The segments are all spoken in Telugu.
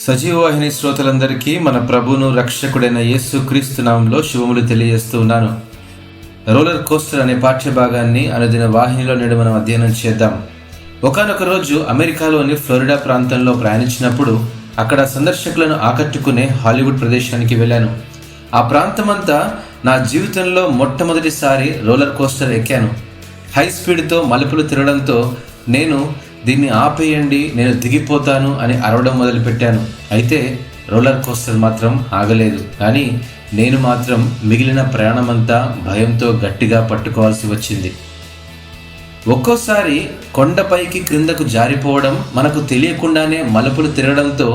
సజీవవాహిని శ్రోతలందరికీ మన ప్రభును రక్షకుడైన యేసు క్రీస్తు నామంలో శుభములు తెలియజేస్తూ ఉన్నాను. రోలర్ కోస్టర్ అనే పాఠ్య భాగాన్ని అనుదిన వాహినిలో నేడు మనం అధ్యయనం చేద్దాం. ఒకనొక రోజు అమెరికాలోని ఫ్లోరిడా ప్రాంతంలో ప్రయాణించినప్పుడు అక్కడ సందర్శకులను ఆకట్టుకునే హాలీవుడ్ ప్రదేశానికి వెళ్ళాను. ఆ ప్రాంతమంతా నా జీవితంలో మొట్టమొదటిసారి రోలర్ కోస్టర్ ఎక్కాను. హై స్పీడ్తో మలుపులు తిరగడంతో నేను దీన్ని ఆపేయండి నేను దిగిపోతాను అని అరవడం మొదలుపెట్టాను. అయితే రోలర్ కోస్టర్ మాత్రం ఆగలేదు. కానీ నేను మాత్రం మిగిలిన ప్రయాణమంతా భయంతో గట్టిగా పట్టుకోవాల్సి వచ్చింది. ఒక్కోసారి కొండపైకి క్రిందకు జారిపోవడం మనకు తెలియకుండానే మలుపులు తిరగడంతో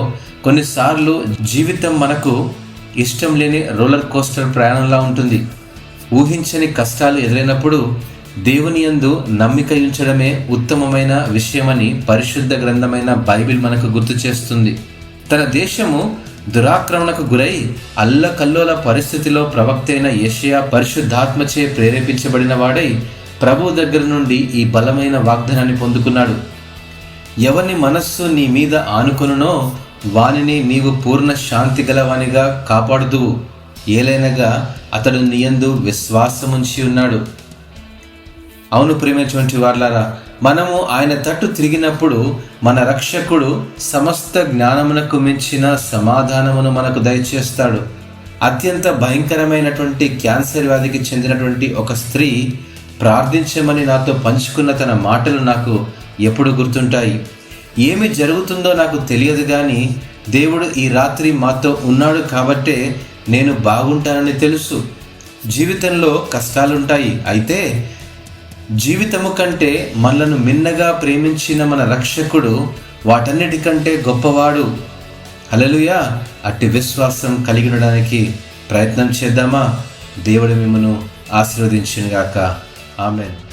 కొన్నిసార్లు జీవితం మనకు ఇష్టం లేని రోలర్ కోస్టర్ ప్రయాణంలా ఉంటుంది. ఊహించని కష్టాలు ఎదురైనప్పుడు దేవుని యందు నమ్మిక ఉంచడమే ఉత్తమమైన విషయమని పరిశుద్ధ గ్రంథమైన బైబిల్ మనకు గుర్తు చేస్తుంది. తన దేశము దురాక్రమణకు గురై అల్లకల్లోల పరిస్థితిలో ప్రవక్త అయిన యషయా పరిశుద్ధాత్మచే ప్రేరేపించబడిన వాడై ప్రభు దగ్గర నుండి ఈ బలమైన వాగ్దానాన్ని పొందుకున్నాడు. ఎవని మనస్సు నీ మీద ఆనుకొనునో వానిని నీవు పూర్ణ శాంతి గలవానిగా కాపాడుదువు. ఏలైనగా అతడు నీయందు విశ్వాసముంచి ఉన్నాడు. అవును ప్రేమైనటువంటి వార్లారా మనము ఆయన తట్టు తిరిగినప్పుడు మన రక్షకుడు సమస్త జ్ఞానమునకు మించిన సమాధానమును మనకు దయచేస్తాడు. అత్యంత భయంకరమైనటువంటి క్యాన్సర్ వ్యాధికి చెందినటువంటి ఒక స్త్రీ ప్రార్థించమని నాతో పంచుకున్న తన మాటలు నాకు ఎప్పుడు గుర్తుంటాయి. ఏమి జరుగుతుందో నాకు తెలియదు కానీ దేవుడు ఈ రాత్రి మాతో ఉన్నాడు కాబట్టే నేను బాగుంటానని తెలుసు. జీవితంలో కష్టాలుంటాయి. అయితే జీవితము కంటే మనలను మిన్నగా ప్రేమించిన మన రక్షకుడు వాటన్నిటికంటే గొప్పవాడు. హలలుయా అట్టి విశ్వాసం కలిగి ఉండడానికి ప్రయత్నం చేద్దామా? దేవుడు మిమ్మను ఆశీర్వదించినగాక ఆమెన్.